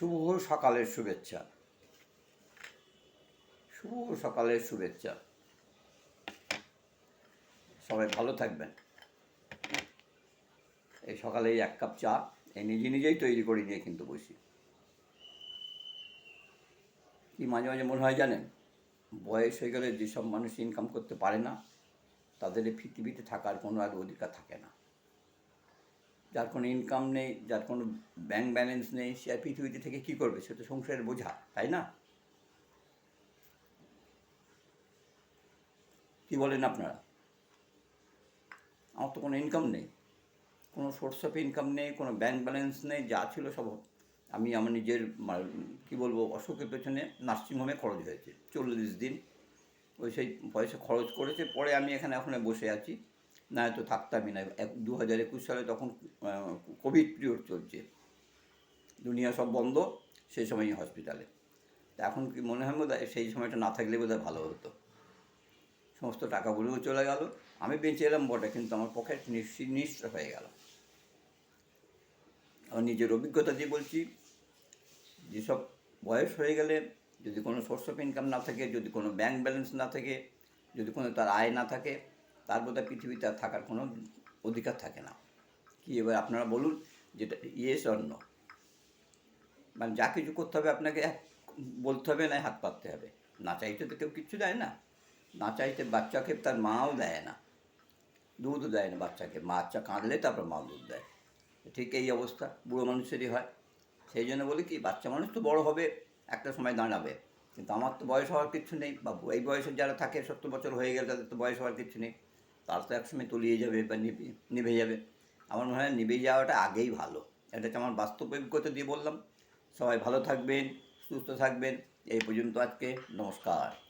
শুভ সকালের শুভেচ্ছা। শুভ সকালের শুভেচ্ছা। সবাই ভালো থাকবেন। এই সকালে এক কাপ চা। এই নিজে নিজেই তৈরি করে নিয়ে কিন্তু বসি। কি মাঝে মাঝে মনে হয় জানেন? বয়স হয়ে গেলে যেসব মানুষ ইনকাম করতে পারে না, তাদের পৃথিবীতে থাকার কোনো আর অধিকার থাকে না। যার কোনো ইনকাম নেই, যার কোনো ব্যাংক ব্যালেন্স নেই সে আর পৃথিবীতে থেকে কী করবে সে তো সংসারের বোঝা, তাই না? কি বলেন আপনারা? আমার তো কোনো ইনকাম নেই, কোনো সোর্স অফ ইনকাম নেই, কোনো ব্যাংক ব্যালেন্স নেই, যা ছিল সব আমি আমার নিজের কি বলব, অসুখের পেছনে নার্সিংহোমে খরচ হয়েছে, চল্লিশ দিন। ওই সেই পয়সা খরচ করেছে, পরে আমি এখানে এখন বসে আছি। না, তো থাকতামই না। দু হাজার একুশ সালে তখন কোভিড পিরিয়ড চলছে। দুনিয়া সব বন্ধ, সেই সময়ই হসপিটালে। তা এখন কি মনে হয় বোধ সেই সময়টা না থাকলে বোধহয় ভালো হতো। সমস্ত টাকাগুলোও চলে গেল। আমি বেঁচে এলাম বটে, কিন্তু আমার পকেট নিশ্চিত হয়ে গেল। আমার নিজের অভিজ্ঞতা দিয়ে বলছি, যেসব বয়স হয়ে গেলে যদি কোনো সোর্স অফ ইনকাম না থাকে, যদি কোনো ব্যাংক ব্যালেন্স না থাকে, যদি কোনো তার আয় না থাকে তার বোধহয় পৃথিবীতে আর থাকার কোনো অধিকার থাকে না। কি এবার আপনারা বলুন যেটা ইয়েস অন্য মানে যা কিছু করতে হবে আপনাকে বলতে হবে না, হাত পাততে হবে। না চাইতে তো কেউ কিচ্ছু দেয় না। না চাইতে বাচ্চাকে তার মাও দেয় না। দুধও দেয় না বাচ্চাকে। বাচ্চা কাঁদলে তারপর মা দুধ দেয়। ঠিক এই অবস্থা, বুড়ো মানুষেরই হয়। সেই জন্য বলি কি, বাচ্চা মানুষ তো বড় হবে, একটা সময় দাঁড়াবে। কিন্তু আমার তো বয়স হওয়ার কিছু নেই। বা এই বয়সের যারা থাকে, সত্তর বছর হয়ে গেলে তাদের তো বয়স হওয়ার কিছু নেই। তার তো একসময় তলিয়ে যাবে বা নিভে নিভে যাবে। আমার মনে হয় নিভে যাওয়াটা আগেই ভালো। এটা হচ্ছে আমার বাস্তব অভিজ্ঞতা দিয়ে বললাম। সবাই ভালো থাকবেন, সুস্থ থাকবেন। এই পর্যন্ত আজকে নমস্কার।